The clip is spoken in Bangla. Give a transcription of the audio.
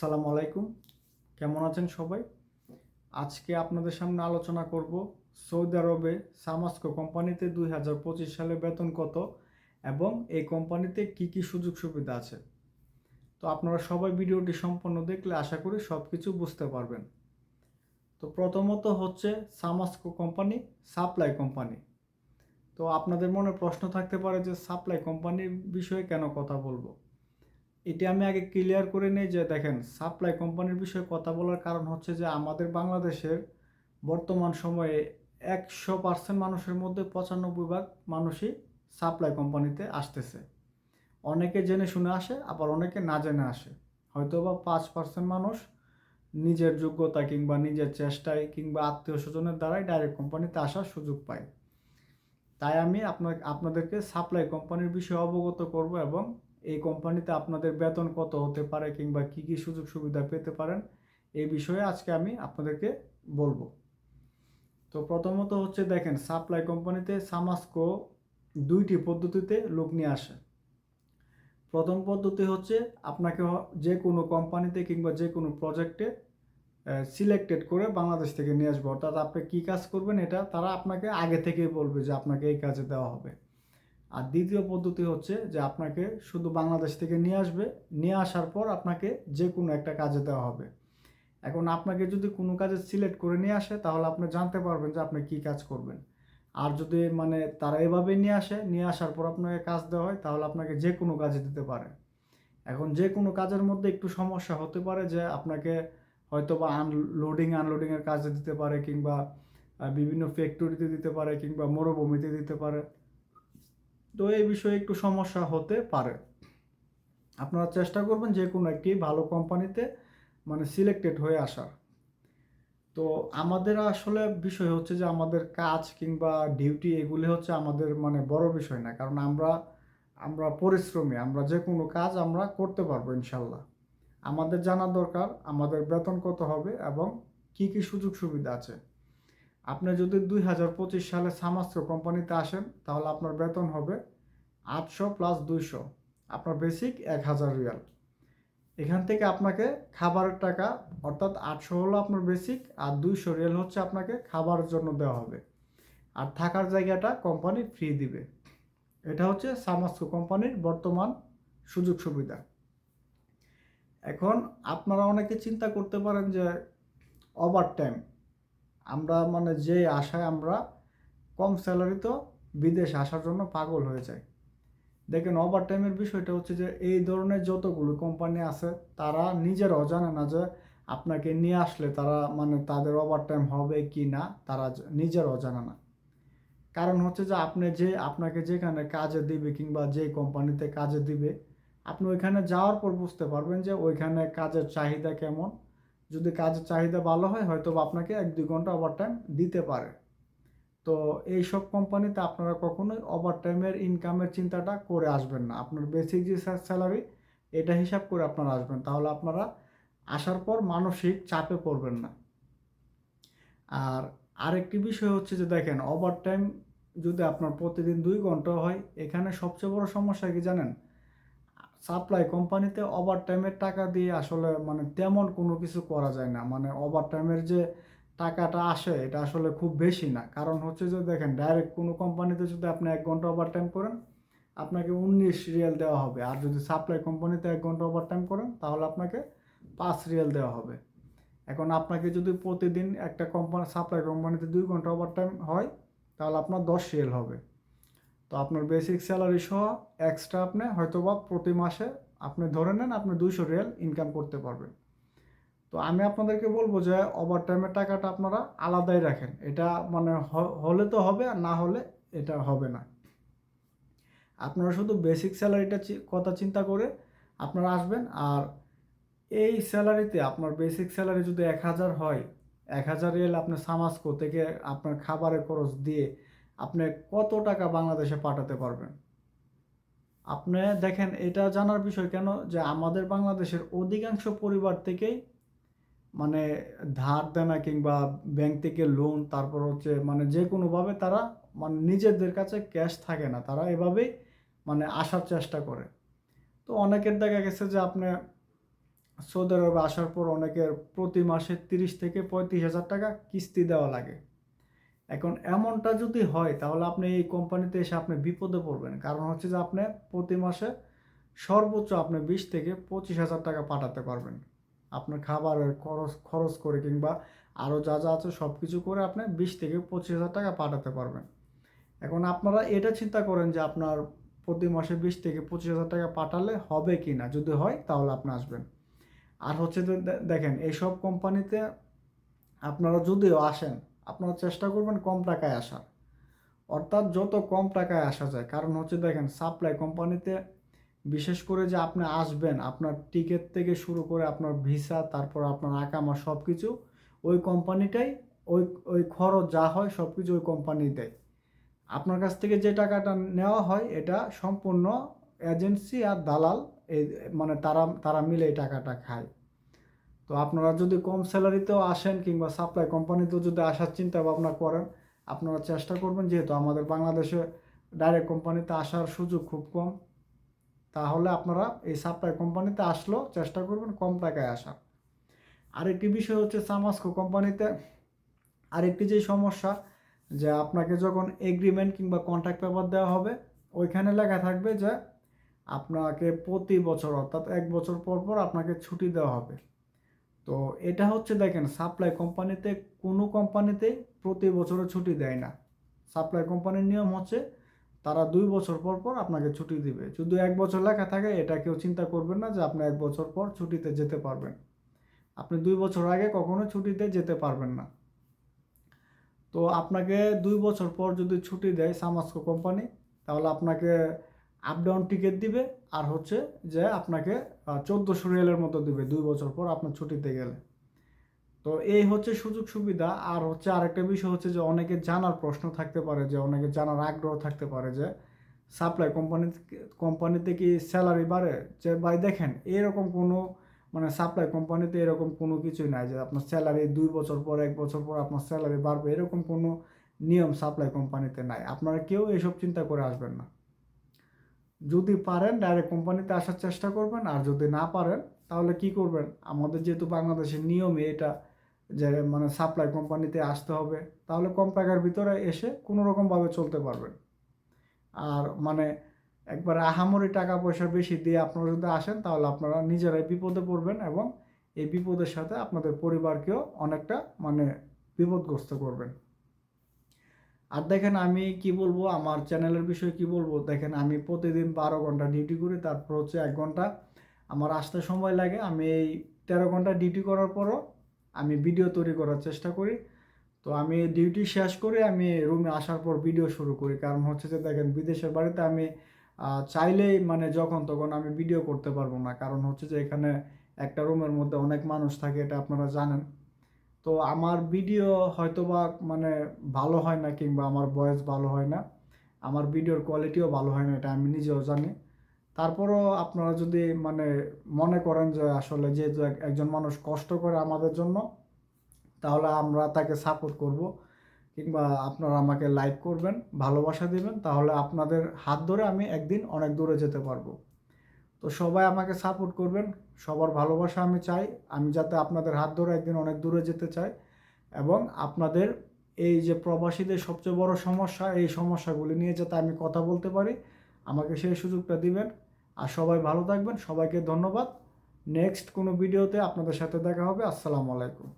আসসালামু আলাইকুম। কেমন আছেন সবাই? আজকে আপনাদের সামনে আলোচনা করব সৌদি আরবে সামাস্কো কোম্পানিতে দুই হাজার পঁচিশ সালে বেতন কত এবং এই কোম্পানিতে কি কি সুযোগ সুবিধা আছে। তো আপনারা সবাই ভিডিওটি সম্পূর্ণ দেখলে আশা করি সব কিছু বুঝতে পারবেন। তো প্রথমত হচ্ছে সামাস্কো কোম্পানি, সাপ্লাই কোম্পানি। তো আপনাদের মনে প্রশ্ন থাকতে পারে যে সাপ্লাই কোম্পানির বিষয়ে কেন কথা বলব? এটি আমি আগে ক্লিয়ার করে নিই যে দেখেন সাপ্লাই কোম্পানির বিষয়ে কথা বলার কারণ হচ্ছে যে আমাদের বাংলাদেশের বর্তমান সময়ে একশো পার্সেন্ট মানুষের মধ্যে পঁচানব্বই ভাগ মানুষই সাপ্লাই কোম্পানিতে আসতেছে। অনেকে জেনে শুনে আসে, আবার অনেকে না জেনে আসে। হয়তো বা পাঁচ পার্সেন্ট মানুষ নিজের যোগ্যতা কিংবা নিজের চেষ্টায় কিংবা আত্মীয় স্বজনের দ্বারাই ডাইরেক্ট কোম্পানিতে আসার সুযোগ পায়। তাই আমি আপনার, আপনাদেরকে সাপ্লাই কোম্পানির বিষয়ে অবগত করব এবং এই কোম্পানিতে আপনাদের বেতন কত হতে পারে কিংবা কি কি সুযোগ সুবিধা পেতে পারেন, এই বিষয়ে আজকে আমি আপনাদেরকে বলব। তো প্রথমত হচ্ছে দেখেন, সাপ্লাই কোম্পানিতে সামাস্কো দুইটি পদ্ধতিতে লোক নিয়ে আসে। প্রথম পদ্ধতি হচ্ছে আপনাকে যে কোনো কোম্পানিতে কিংবা যে কোনো প্রজেক্টে সিলেক্টেড করে বাংলাদেশ থেকে নিয়ে আসব। অর্থাৎ আপনি কী কাজ করবেন এটা তারা আপনাকে আগে থেকেই বলবে যে আপনাকে এই কাজে দেওয়া হবে। আর দ্বিতীয় পদ্ধতি হচ্ছে যে আপনাকে শুধু বাংলাদেশ থেকে নিয়ে আসবে, নিয়ে আসার পর আপনাকে যে কোনো একটা কাজে দেওয়া হবে। এখন আপনাকে যদি কোনো কাজে সিলেক্ট করে নিয়ে আসে, তাহলে আপনি জানতে পারবেন যে আপনি কী কাজ করবেন। আর যদি মানে তারা এভাবে নিয়ে আসে, নিয়ে আসার পর আপনাকে কাজ দেওয়া হয়, তাহলে আপনাকে যে কোনো কাজে দিতে পারে। এখন যে কোনো কাজের মধ্যে একটু সমস্যা হতে পারে যে আপনাকে হয়তো বা আনলোডিং আনলোডিংয়ের কাজে দিতে পারে কিংবা বিভিন্ন ফ্যাক্টরিতে দিতে পারে কিংবা মরুভূমিতে দিতে পারে। তো এই বিষয়ে একটু সমস্যা হতে পারে। আপনারা চেষ্টা করবেন যে কোনো একটি ভালো কোম্পানিতে মানে সিলেক্টেড হয়ে আসার। তো আমাদের আসলে বিষয় হচ্ছে যে আমাদের কাজ কিংবা ডিউটি এগুলি হচ্ছে আমাদের মানে বড় বিষয় না, কারণ আমরা আমরা পরিশ্রমী, আমরা যে কোনো কাজ আমরা করতে পারব ইনশাল্লাহ। আমাদের জানা দরকার, আমাদের বেতন কত হবে এবং কি কি সুযোগ সুবিধা আছে। আপনি যদি দুই হাজার পঁচিশ সালে সামাস্ত্র কোম্পানিতে আসেন, তাহলে আপনার বেতন হবে আটশো প্লাস দুইশো। আপনার বেসিক এক হাজার রিয়াল। এখান থেকে আপনাকে খাবারের টাকা, অর্থাৎ আটশো হলো আপনার বেসিক আর দুইশো রিয়াল হচ্ছে আপনাকে খাবারের জন্য দেওয়া হবে। আর থাকার জায়গাটা কোম্পানি ফ্রি দিবে। এটা হচ্ছে সামাস্কো কোম্পানির বর্তমান সুযোগ সুবিধা। এখন আপনারা অনেকে চিন্তা করতে পারেন যে ওভার টাইম আমরা মানে যে আশায় আমরা কম স্যালারি তো বিদেশ আসার জন্য পাগল হয়ে যায় দেখেন ওভার টাইমের বিষয়টা হচ্ছে যে এই ধরনের যতগুলো কোম্পানি আছে, তারা নিজেরাও জানে না যে আপনাকে নিয়ে আসলে তারা মানে তাদের ওভার টাইম হবে কি না, তারা জ- নিজেরাও জানে না। কারণ হচ্ছে যে আপনি যে, আপনাকে যেখানে কাজে দিবে কিংবা যে কোম্পানিতে কাজে দিবে, আপনি ওইখানে যাওয়ার পর বুঝতে পারবেন যে ওইখানে কাজের চাহিদা কেমন যদি কাজের চাহিদা ভালো হয় হয়তো আপনাকে এক দুই ঘণ্টা ওভার টাইম দিতে পারে। তো এই সব কোম্পানিতে আপনারা কখনোই ওভার টাইমের ইনকামের চিন্তাটা করে আসবেন না। আপনার বেসিক যে স্যালারি এটা হিসাব করে আপনারা আসবেন। তাহলে আপনারা আসার পর মানসিক চাপে পড়বেন না। আর আরেকটি বিষয় হচ্ছে যে দেখেন ওভার টাইম যদি আপনার প্রতিদিন দুই ঘণ্টা হয়, এখানে সবচেয়ে বড় সমস্যা কি জানেন? সাপ্লাই কোম্পানিতে ওভার টাইমের টাকা দিয়ে আসলে মানে তেমন কোনো কিছু করা যায় না। মানে ওভার টাইমের যে টাকাটা আসে, এটা আসলে খুব বেশি না। কারণ হচ্ছে যে দেখেন ডাইরেক্ট কোনো কোম্পানিতে যদি আপনি এক ঘণ্টা ওভার টাইম করেন, আপনাকে উনিশ রিয়েল দেওয়া হবে। আর যদি সাপ্লাই কোম্পানিতে এক ঘণ্টা ওভার টাইম করেন, তাহলে আপনাকে পাঁচ রিয়াল দেওয়া হবে। এখন আপনাকে যদি প্রতিদিন একটা কোম্পানি সাপ্লাই কোম্পানিতে দুই ঘণ্টা ওভার টাইম হয়, তাহলে আপনার দশ রিয়েল হবে। তো আপনার বেসিক স্যালারি সহ এক্সট্রা আপনি হয়তোবা প্রতি মাসে আপনি ধরে নেন আপনি দুইশো রিয়াল ইনকাম করতে পারবেন। তো আমি আপনাদেরকে বলব যে ওভার টাইমের টাকাটা আপনারা আলাদাই রাখেন। এটা মানে হলে তো হবে, আর না হলে এটা হবে না। আপনারা শুধু বেসিক স্যালারিটা কথা চিন্তা করে আপনারা আসবেন, আর এই স্যালারিতে আপনার বেসিক স্যালারি যদি এক হাজার হয়, এক হাজার রিয়াল আপনি সামাসকো থেকে আপনার খাবারের খরচ দিয়ে আপনি কত টাকা বাংলাদেশে পাঠাতে পারবেন? আপনি দেখেন, এটা জানার বিষয় কেন? যে আমাদের বাংলাদেশের অধিকাংশ পরিবার থেকেই মানে ধার দেনা কিংবা ব্যাংক থেকে লোন তারপর হচ্ছে মানে যে কোনোভাবে তারা মানে নিজেদের কাছে ক্যাশ থাকে না। তারা এভাবেই মানে আসার চেষ্টা করে। তো অনেকের দেখা গেছে যে আপনি সৌদি আরবে আসার পর অনেকের প্রতি মাসে তিরিশ থেকে পঁয়ত্রিশ হাজার টাকা কিস্তি দেওয়া লাগে। এখন এমনটা যদি হয়, তাহলে আপনি এই কোম্পানিতে এসে আপনি বিপদে পড়বেন। কারণ হচ্ছে যে আপনি প্রতি মাসে সর্বোচ্চ আপনি বিশ থেকে পঁচিশ হাজার টাকা পাঠাতে পারবেন। আপনার খাবারের খরচ খরচ করে কিংবা আরও যা যা আছে সব কিছু করে আপনি বিশ থেকে পঁচিশ হাজার টাকা পাঠাতে পারবেন। এখন আপনারা এটা চিন্তা করেন যে আপনার প্রতি মাসে বিশ থেকে পঁচিশ হাজার টাকা পাঠালে হবে কি না? যদি হয়, তাহলে আপনি আসবেন। আর হচ্ছে দেখেন, এইসব কোম্পানিতে আপনারা যদিও আসেন আপনারা চেষ্টা করবেন কম টাকায় আসার। অর্থাৎ যত কম টাকায় আসা যায়, কারণ হচ্ছে দেখেন সাপ্লাই কোম্পানিতে বিশেষ করে যে আপনি আসবেন, আপনার টিকিট থেকে শুরু করে আপনার ভিসা তারপর আপনার আকামা সব কিছু ওই কোম্পানিটাই ওই ওই খরচ যা হয় সব কিছু ওই কোম্পানি দেয়। আপনার কাছ থেকে যে টাকাটা নেওয়া হয়, এটা সম্পূর্ণ এজেন্সি আর দালাল, এই মানে তারা তারা মিলে এই টাকাটা খায়। তো আপনারা যদি কম স্যালারিতেও আসেন কিংবা সাপ্লাই কোম্পানিতেও যদি আসার চিন্তা ভাবনা করেন, আপনারা চেষ্টা করবেন, যেহেতু আমাদের বাংলাদেশে ডাইরেক্ট কোম্পানিতে আসার সুযোগ খুব কম, তাহলে আপনারা এই সাপ্লাই কোম্পানিতে আসলেও চেষ্টা করবেন কম টাকায় আসার। আরেকটি বিষয় হচ্ছে সামাস্কো কোম্পানিতে আরেকটি যে সমস্যা, যে আপনাকে যখন এগ্রিমেন্ট কিংবা কন্ট্রাক্ট পেপার দেওয়া হবে, ওইখানে লেখা থাকবে যে আপনাকে প্রতি বছর অর্থাৎ এক বছর পর পর আপনাকে ছুটি দেওয়া হবে। তো এটা হচ্ছে দেখেন সাপ্লাই কোম্পানিতে কোনো কোম্পানিতেই প্রতি বছরে ছুটি দেয় না। সাপ্লাই কোম্পানির নিয়ম হচ্ছে তারা দুই বছর পর পর আপনাকে ছুটি দিবে। যদি এক বছর লেখা থাকে, এটা কেউ চিন্তা করবেন না যে আপনি এক বছর পর ছুটিতে যেতে পারবেন। আপনি দুই বছর আগে কখনো ছুটিতে যেতে পারবেন না। তো আপনাকে দুই বছর পর যদি ছুটি দেয় সামাস্কো কোম্পানি তাহলে আপনাকে আপ ডাউন টিকিট দিবে, আর হচ্ছে যে আপনাকে চোদ্দোশো রিয়ালের মতো দিবে দুই বছর পর আপনার ছুটিতে গেলে। তো এই হচ্ছে সুযোগ সুবিধা। আর হচ্ছে আরেকটা বিষয় হচ্ছে যে অনেকে জানার প্রশ্ন থাকতে পারে যে, অনেকে জানার আগ্রহ থাকতে পারে যে সাপ্লাই কোম্পানি কোম্পানিতে কি স্যালারি বাড়ে? যে ভাই দেখেন, এরকম কোনো মানে সাপ্লাই কোম্পানিতে এরকম কোনো কিছুই নাই যে আপনার স্যালারি দুই বছর পর, এক বছর পর আপনার স্যালারি বাড়বে। এরকম কোনো নিয়ম সাপ্লাই কোম্পানিতে নাই। আপনারা কেউ এসব চিন্তা করে আসবেন না। যদি পারেন ডাইরেক্ট কোম্পানিতে আসার চেষ্টা করবেন। আর যদি না পারেন, তাহলে কি করবেন? আমাদের যেহেতু বাংলাদেশের নিয়মে এটা যে মানে সাপ্লাই কোম্পানিতে আসতে হবে, তাহলে কম টাকার ভিতরে এসে কোনো রকমভাবে চলতে পারবেন। আর মানে একবার আহামরি টাকা পয়সা বেশি দিয়ে আপনারা যদি আসেন, তাহলে আপনারা নিজেরাই বিপদে পড়বেন এবং এই বিপদের সাথে আপনাদের পরিবারকেও অনেকটা মানে বিপদগ্রস্ত করবেন। আর দেখেন আমি কি বলব, আমার চ্যানেলের বিষয়ে কি বলব, দেখেন আমি প্রতিদিন বারো ঘণ্টা ডিউটি করি, তারপর হচ্ছে এক ঘণ্টা। আমার আসতে সময় লাগে, আমি এই তেরো ঘণ্টা ডিউটি করার পরও আমি ভিডিও তৈরি করার চেষ্টা করি। তো আমি ডিউটি শেষ করে আমি রুমে আসার পর ভিডিও শুরু করি, কারণ হচ্ছে যে দেখেন বিদেশের বাড়িতে আমি চাইলেই মানে যখন তখন আমি ভিডিও করতে পারব না। কারণ হচ্ছে যে এখানে একটা রুমের মধ্যে অনেক মানুষ থাকে, এটা আপনারা জানেন। তো আমার ভিডিও হয়তো বা মানে ভালো হয় না কিংবা আমার ভয়েস ভালো হয় না। আমার ভিডিওর কোয়ালিটিও ভালো হয় না, এটা আমি নিজেও জানি। তারপরও আপনারা যদি মানে মনে করেন যে আসলে যেহেতু এক- একজন মানুষ কষ্ট করে আমাদের জন্য, তাহলে আমরা তাকে সাপোর্ট করব কিংবা আপনারা আমাকে লাইক করবেন, ভালোবাসা দিবেন, তাহলে আপনাদের হাত ধরে আমি একদিন অনেক দূরে যেতে পারব। তো সবাই আমাকে সাপোর্ট করবেন। সবার ভালোবাসা আমি চাই। আমি যাতে আপনাদের হাত ধরে একদিন অনেক দূরে যেতে চাই এবং আপনাদের এই যে প্রবাসীদের সবচেয়ে বড় সমস্যা, এই সমস্যাগুলি নিয়ে যাতে আমি কথা বলতে পারি, আমাকে সেই সুযোগটা দিবেন। আর সবাই ভালো থাকবেন। সবাইকে ধন্যবাদ। নেক্সট কোনো ভিডিওতে আপনাদের সাথে দেখা হবে। আসসালামু আলাইকুম।